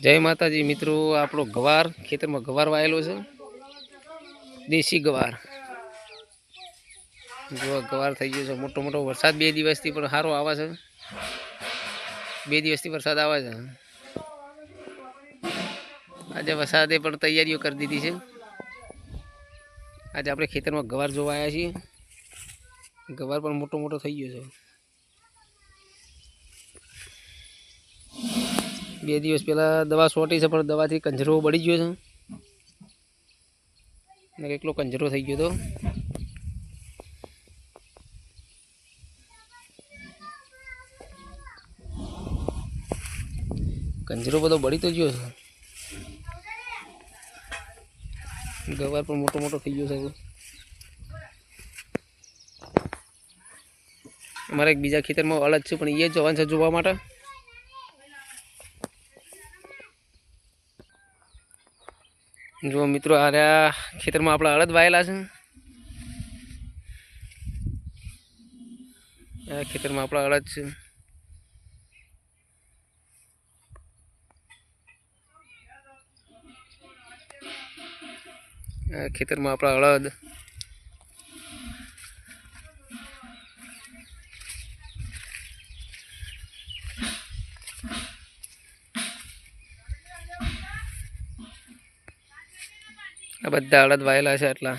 જય માતાજી, મિત્રો, આપણો ગવાર ખેતરમાં ગવાર વાયેલો છે. દેશી ગવાર. જો ગવાર થઈ ગયો છે, મોટો મોટો વરસાદ બે દિવસથી પણ સારો આવે છે. બે દિવસથી વરસાદ આવે છે. આજે વરસાદે પણ તૈયારીઓ કરી દીધી છે. આજે આપણે ખેતરમાં ગવાર જોવા આવ્યા છીએ. ગવાર પણ મોટો મોટો થઈ ગયો છે. બે દિવસ પહેલાં દવા સોટી છે, પણ દવાથી કંજરો બળી ગયો છે. ને એકલો કંજરો થઈ ગયો હતો કંજરો બધો બળી તો ગયો છે. ગવાર પણ મોટો મોટો થઈ ગયો છે. અમારે એક બીજા ખેતરમાં અલગ છે, પણ એ જવાન છે જોવા માટે. જો મિત્રો આ ખેતરમાં આપણા અડદ વાયેલા છે. આ ખેતરમાં આપણા અડદ છે. ખેતરમાં આપણા અડદ. આ બધા અડદ વાયેલા છે એટલા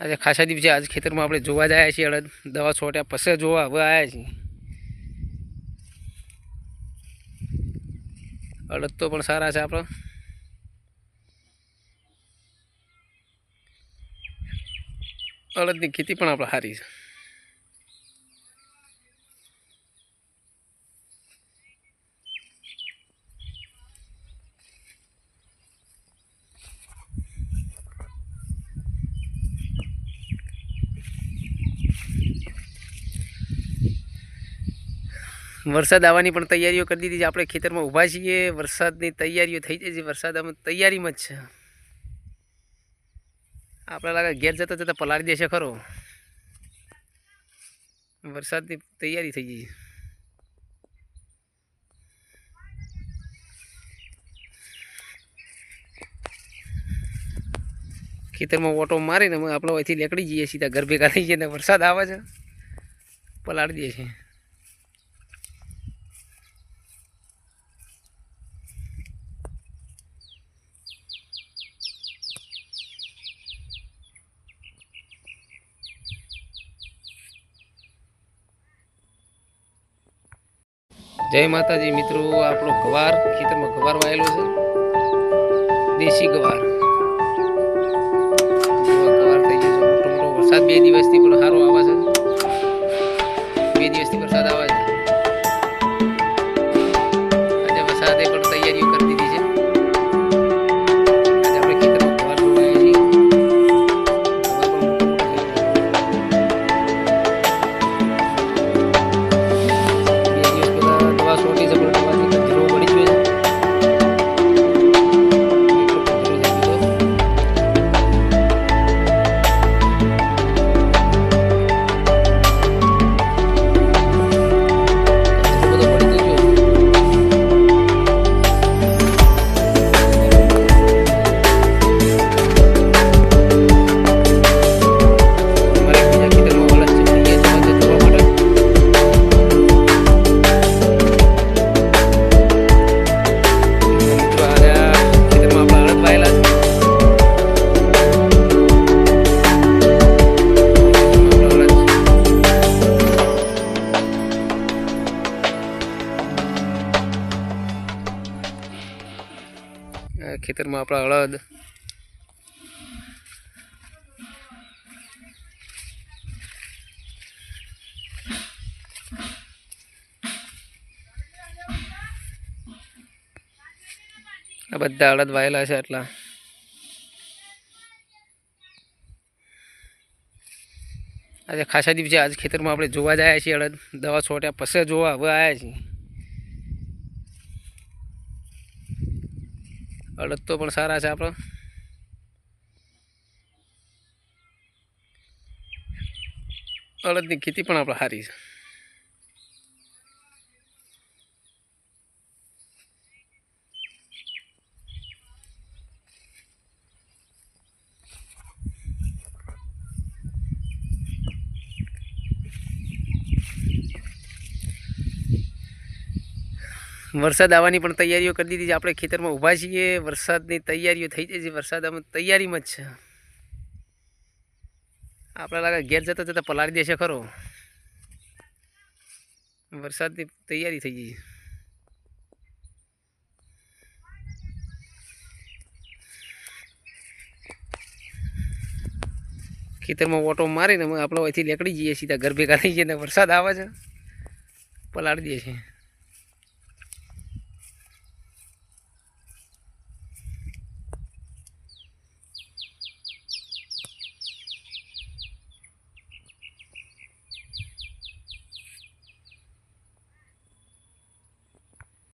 આજે ખાસા દિવસે આજ ખેતરમાં આપણે જોવા જાય છીએ અડદ દવા છોટ્યા પછી જોવા હવે આવ્યા છીએ. અડદ તો પણ સારા છે આપણા. અડદની ખેતી પણ આપણે સારી છે. વરસાદ આવવાની પણ તૈયારીઓ કરી દીધી છે. આપણે ખેતરમાં ઊભા છીએ. વરસાદની તૈયારીઓ થઈ જાય છે. વરસાદ આમ તૈયારીમાં જ છે. આપણે લાગે ઘેર જતા જતા પલાળી દેશે ખરો. વરસાદની તૈયારી થઈ ગઈ છે. ખેતરમાં ઓટો મારીને અમે આપણે અહીંથી નીકળી જઈએ સીધા ઘર ભેગા થઈ જઈએ ને વરસાદ આવે છે. પલાળી દે છે. જય માતાજી મિત્રો, આપણો ગવાર ખેતરમાં ગવાર વાયેલો છે. દેશી ગવાર. ગવાર થઈ ગયો મોટો મોટો વરસાદ બે દિવસથી પણ સારો આવે છે. ખેતરમાં આપણા અડદ. આ બધા અડદ વાયેલા છે એટલા આજે ખાસા દિવસે આજ ખેતરમાં આપણે જોવા જ આવ્યા છીએ અડદ. દવા છોટ્યા પછી જોવા, હવે આવ્યા છીએ. અડદ તો પણ સારા છે આપણા. અડદની ખેતી પણ આપણે સારી છે. વરસાદ આવવાની પણ તૈયારીઓ કરી દીધી છે. આપણે ખેતરમાં ઊભા છીએ. વરસાદની તૈયારીઓ થઈ જાય છે. વરસાદ આમ તૈયારીમાં જ છે. આપણા લાગે ઘેર જતા જતા પલાળી દેશે ખરો. વરસાદની તૈયારી થઈ ગઈ છે. ખેતરમાં ઓટો મારીને અમે આપણે અહીંથી નીકળી જઈએ સીધા ઘર ભેગા થઈ જઈએ ને વરસાદ આવે છે. પલાળી દઈએ છીએ